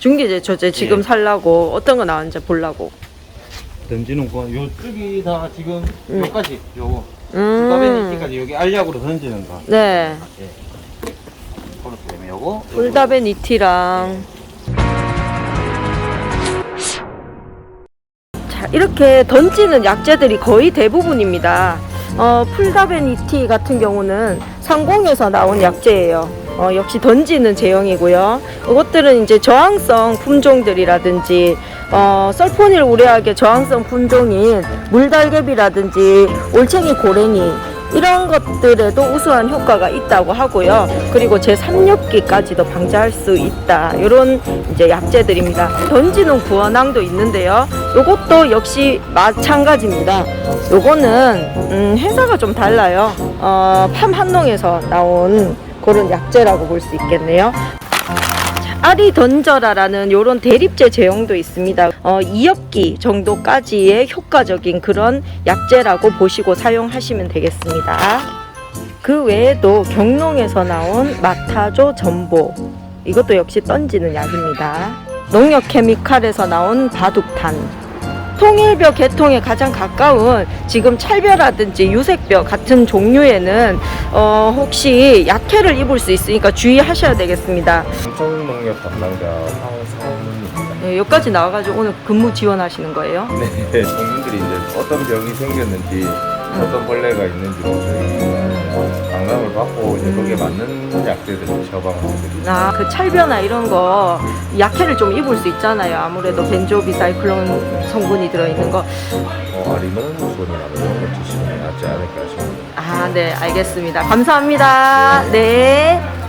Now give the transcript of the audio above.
중기제 저제 지금 예. 살라고 어떤 거 나왔는지 보려고. 던지는 거 요쪽이 다 지금 음. 요까지 요거 음. 스타베니티까지 여기 알약으로 던지는 거 네. 그렇기 때문에 요거 폴다베 니티랑 자 이렇게 던지는 약재들이 거의 대부분입니다. 어, 풀다베니티 같은 경우는 상공에서 나온 약재예요. 어, 역시 던지는 제형이고요. 이것들은 이제 저항성 품종들이라든지 어, 썰포닐 우레하게 저항성 품종인 물달개비라든지 올챙이 고랭이 이런 것들에도 우수한 효과가 있다고 하고요. 그리고 제3엽기까지도 방지할 수 있다. 이런 이제 약재들입니다. 던지는 구원항도 있는데요. 요것도 역시 마찬가지입니다. 요거는 음, 회사가 좀 달라요. 어, 팜 한농에서 나온 그런 약재라고 볼 수 있겠네요. 알이 던져라라는 요런 대립제 제형도 있습니다. 어, 2엽기 정도까지의 효과적인 그런 약재라고 보시고 사용하시면 되겠습니다. 그 외에도 경농에서 나온 마타조 전보 이것도 역시 던지는 약입니다. 농협 케미칼에서 나온 바둑탄 통일벼 계통에 가장 가까운 지금 찰벼라든지 유색벼 같은 종류에는 어, 혹시 약해를 입을 수 있으니까 주의하셔야 되겠습니다. 청농협 담당자 황성입니다. 네, 여기까지 나와가지고 오늘 근무 지원하시는 거예요? 네, 국민들이 이제 어떤 병이 생겼는지 어떤 벌레가 있는지 저희 상담을 받고 이제 거기에 맞는 처방을 해드립니다. 아, 그 찰벼나 이런 거 약해를 좀 입을 수 있잖아요. 아무래도 벤조비사이클론 성분이 들어있는 거. 어, 손이나 이런 거 주시면 낫지 않을까 싶습니다. 아, 네, 알겠습니다. 감사합니다. 네.